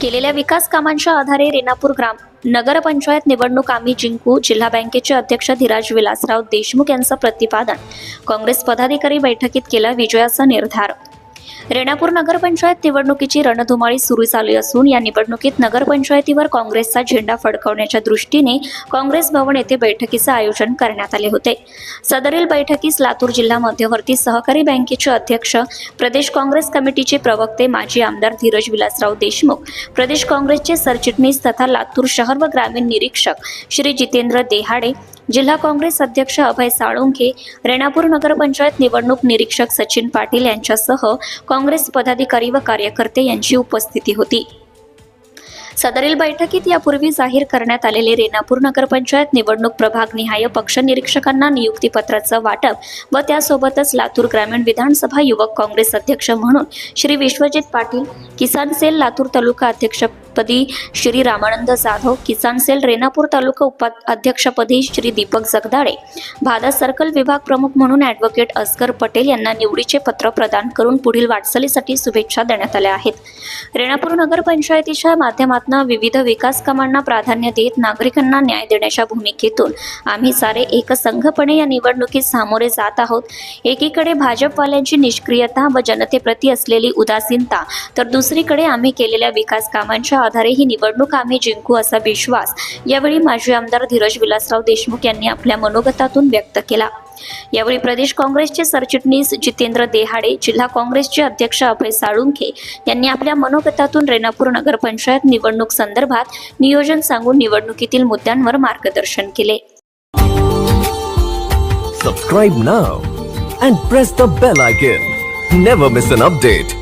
केलेल्या विकास कामांच्या आधारे रेणापूर ग्राम नगरपंचायत निवडणूक आम्ही जिंकू. जिल्हा बँकेचे अध्यक्ष धीराज विलासराव देशमुख यांचं प्रतिपादन. काँग्रेस पदाधिकारी बैठकीत केला विजयाचा निर्धार. रेणापूर नगरपंचायत निवडणुकीची रणधुमाळी सुरू झाली असून या निवडणुकीत नगरपंचायतीवर काँग्रेसचा झेंडा फडकवण्याच्या दृष्टीने काँग्रेस भवन येथे बैठकीचे आयोजन करण्यात आले होते. सदरील बैठकीस लातूर जिल्हा मध्यवर्ती सहकारी बँकेचे अध्यक्ष प्रदेश काँग्रेस कमिटीचे प्रवक्ते माजी आमदार धीरज विलासराव देशमुख प्रदेश काँग्रेसचे सरचिटणीस तथा लातूर शहर व ग्रामीण निरीक्षक श्री जितेंद्र देहाडे जिल्हा काँग्रेस अध्यक्ष अभय साळुंखे रेणापूर नगरपंचायत निवडणूक निरीक्षक सचिन पाटील यांच्यासह काँग्रेस पदाधिकारी व कार्यकर्ते यांची उपस्थिती होती. सदरील बैठकीत यापूर्वी जाहीर करण्यात आलेले रेणापूर नगरपंचायत निवडणूक प्रभाग निहाय पक्ष निरीक्षकांना नियुक्तीपत्राचं वाटप व त्यासोबतच लातूर ग्रामीण विधानसभा युवक काँग्रेस अध्यक्ष म्हणून श्री विश्वजित पाटील किसान सेल लातूर तालुका अध्यक्ष अध्यक्षपदी श्री रामानंद जाधव किसान सेल रेणापूर तालुका उपाध्यक्षपदी श्री दीपक जगदाळे भादा सर्कल विभाग प्रमुख म्हणून ॲडव्होकेट अस्कर पटेल यांना निवडीचे पत्र प्रदान करून पुढील वाटचालीसाठी शुभेच्छा देण्यात आल्या आहेत. रेणापूर नगरपंचायतीच्या माध्यमातून विविध विकास कामांना प्राधान्य देत नागरिकांना न्याय देण्याच्या भूमिकेतून आम्ही सारे एकसंघपणे या निवडणुकीत सामोरे जात आहोत. एकीकडे भाजपवाल्यांची निष्क्रियता व जनतेप्रती असलेली उदासीनता तर दुसरीकडे आम्ही केलेल्या विकास कामांच्या आधारे ही निवडणूक आम्ही जिंकू असा विश्वास यावेळी माजी आमदार धीरज विलासराव देशमुख यांनी आपल्या मनोगतातून व्यक्त केला. यावेळी प्रदेश काँग्रेसचे सरचिटणीस जितेंद्र देहाडे जिल्हा काँग्रेसचे अध्यक्ष अभय साळुंखे यांनी आपल्या मनोगतातून रेणापूर नगरपंचायत निवडणूक संदर्भात नियोजन सांगून निवडणुकीतील मुद्द्यांवर मार्गदर्शन केले. Subscribe now and press the bell icon never miss an update